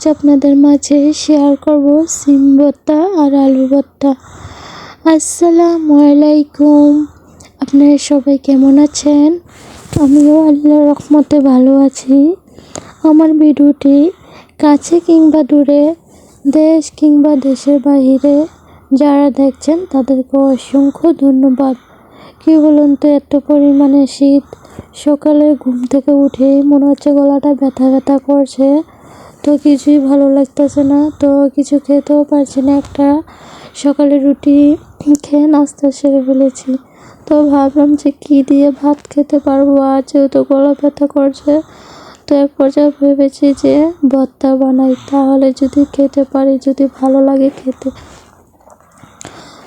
আজ আপনাদের মাঝে শেয়ার করব সিম ভর্তা আর আলু ভর্তা। আসসালামু আলাইকুম। আপনারা সবাই কেমন আছেন? আমিও আল্লাহর রহমতে ভালো আছি। আমার ভিডিওটি কাছে কিংবা দূরে, দেশ কিংবা দেশের বাইরে যারা দেখছেন, তাদেরকে অসংখ্য ধন্যবাদ। কি বলুন তো, এত পরিমাণে শীত। সকালে ঘুম থেকে উঠে মনে হচ্ছে গলাটা ব্যথা ব্যথা করছে। তো কিছুই ভালো লাগতেছে না, তো কিছু খেতেও পারছি না। একটা সকালে রুটি খেয়ে নাস্তা সেরে ফেলেছি। তো ভাবলাম যে কী দিয়ে ভাত খেতে পারব? আজ যেহেতু গলা ব্যথা করছে, তো এক পর্যায়ে ভেবেছি যে ভর্তা বানাই। তাহলে যদি খেতে পারি, যদি ভালো লাগে খেতে।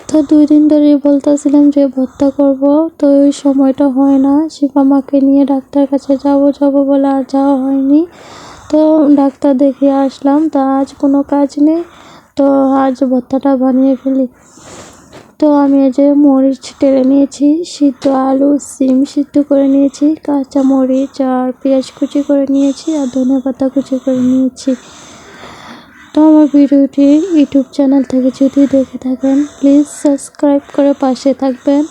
তো দুই দিন ধরেই বলতেছিলাম যে ভর্তা করব, তো ওই সময়টা হয় না। শিবা মাকে নিয়ে ডাক্তার কাছে যাব যাব বলে আর যাওয়া হয়নি। তো ডাক্তার দেখিয়ে আসলাম, তা আজ কোনো কাজ নেই। তো আজ ভর্তাটা বানিয়ে ফেলি। তো আমি এই যে মরিচ টেলে নিয়েছি, সিদ্ধ আলু, সিম সিদ্ধ করে নিয়েছি, কাঁচা মরিচ আর পেঁয়াজ কুচি করে নিয়েছি আর ধনে পাতা কুচি করে নিয়েছি। তো আমার ভিডিওটি ইউটিউব চ্যানেল থেকে যদি দেখে থাকেন, প্লিজ সাবস্ক্রাইব করে পাশে থাকবেন।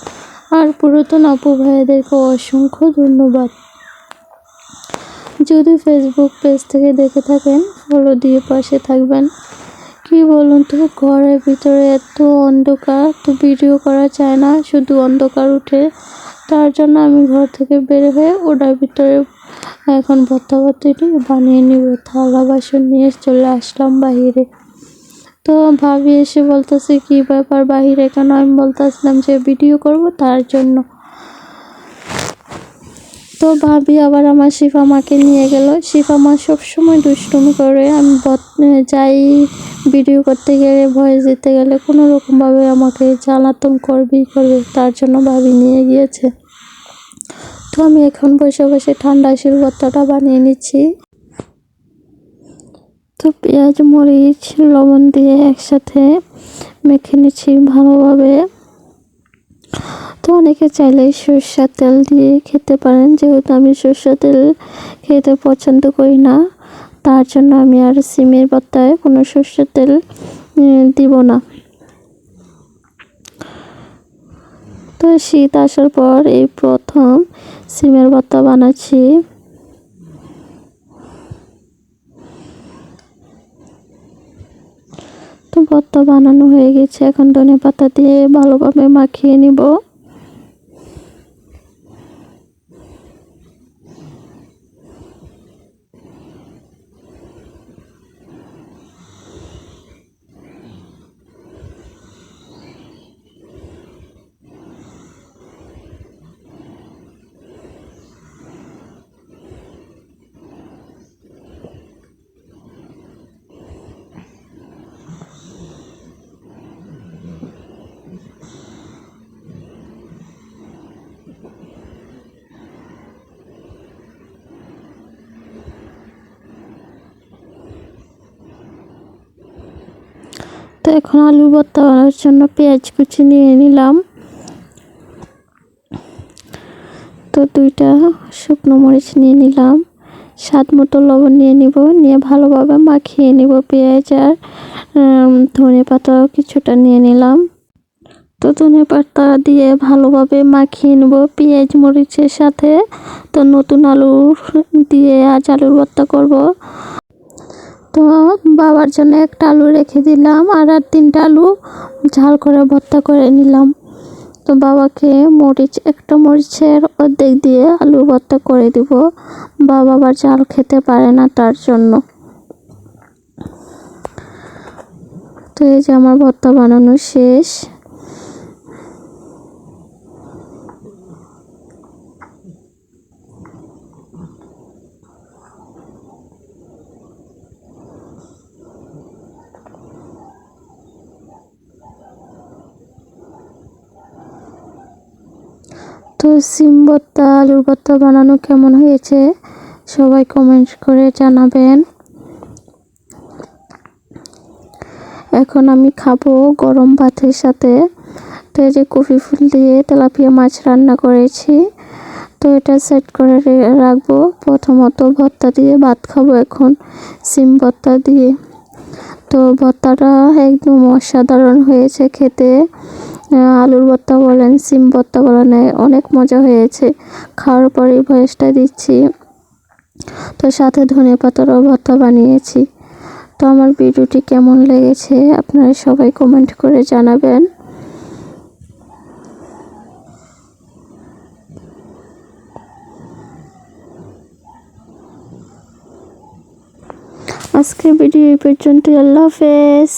আর পুরাতন আপু ভাইদেরকে অসংখ্য ধন্যবাদ। যদি ফেসবুক পেজ থেকে দেখে থাকেন ফলো দিয়ে পাশে থাকবেন। কি বলুন তো, ঘরের ভিতরে এত অন্ধকার, তো ভিডিও করা যায় না, শুধু অন্ধকার উঠে। তার জন্য আমি ঘর থেকে বের হয়ে ওটার ভিতরে এখন ভর্তা বানিয়ে নিব। থালা, বাসন নিয়ে চলে আসলাম বাহিরে। তো ভাবি এসে বলতেছে, কি ব্যাপার বাহিরে? কেন আমি বলতেছিলাম যে ভিডিও করব তার জন্য। তো ভাবি আবার আমার শিফা মাকে নিয়ে গেল। শিফা মা সবসময় দুষ্টুমি করে। আমি যাই ভিডিও করতে গেলে ভয়েস দিতে গেলে, কোনো রকমভাবে আমাকে জ্বালাতন করবেই করবে, তার জন্য ভাবি নিয়ে গিয়েছে। তো আমি এখন বসে বসে ঠান্ডা শিল ভর্তাটা বানিয়ে নিচ্ছি। তো পেঁয়াজ, মরিচ, লবণ দিয়ে একসাথে মেখে নিচ্ছি ভালোভাবে। অনেকে চাইলে সরষের তেল দিয়ে খেতে পারেন। যেহেতু আমি সরষের তেল খেতে পছন্দ করি না, তার জন্য আমি আর সিমের ভর্তায় কোনো সরষের তেল দিব না। তো শীত আসার পর এই প্রথম সিমের ভর্তা বানাচ্ছি। তো ভর্তা বানানো হয়ে গেছে। এখন ধনে পাতা দিয়ে ভালোভাবে মাখিয়ে নিব। এখন আলু ভর্তা বানানোর জন্য পেঁয়াজ কুচি নিয়ে নিলাম। তো দুইটা শুকনো মরিচ নিয়ে নিলাম। স্বাদ মতো লবণ নিয়ে নিব, নিয়ে ভালোভাবে মাখিয়ে নিব পেঁয়াজ আর ধনে পাতাও কিছুটা নিয়ে নিলাম। তো ধনে পাতা দিয়ে ভালোভাবে মাখিয়ে নেব পেঁয়াজ মরিচের সাথে। তো নতুন আলু দিয়ে আজ আলুর ভর্তা করব। তো বাবার জন্য একটা আলু রেখে দিলাম আর আর তিনটা আলু ঝাল করে ভর্তা করে নিলাম। তো বাবাকে মরিচ, একটা মরিচের অর্ধেক দিয়ে আলু ভর্তা করে দিব। বাবা আবার ঝাল খেতে পারে না তার জন্য। তো এই যে আমার ভর্তা বানানো শেষ। তো সিম ভর্তা আলুর ভর্তা বানানো কেমন হয়েছে? সবাই কমেন্ট করে জানাবেন। এখন আমি খাব গরম ভাতের সাথে। তো এই যে কফি ফুল দিয়ে তেলাপিয়া মাছ রান্না করেছি। তো এটা সেট করে রাখব। প্রথমত ভর্তা দিয়ে ভাত খাব এখন সিম ভর্তা দিয়ে। তো ভর্তাটা একদম অসাধারণ হয়েছে খেতে। আলুর ভর্তা বলেন, সিম ভর্তা বলেন অনেক মজা হয়েছে। খাওয়ার পরে ভয়েসটা দিচ্ছি। তো সাথে ধনে পাতারও ভর্তা বানিয়েছি। তো আমার ভিডিওটি কেমন লেগেছে আপনারা সবাই কমেন্ট করে জানাবেন। আজকের ভিডিও এই পর্যন্ত আল্লাহ হাফেজ।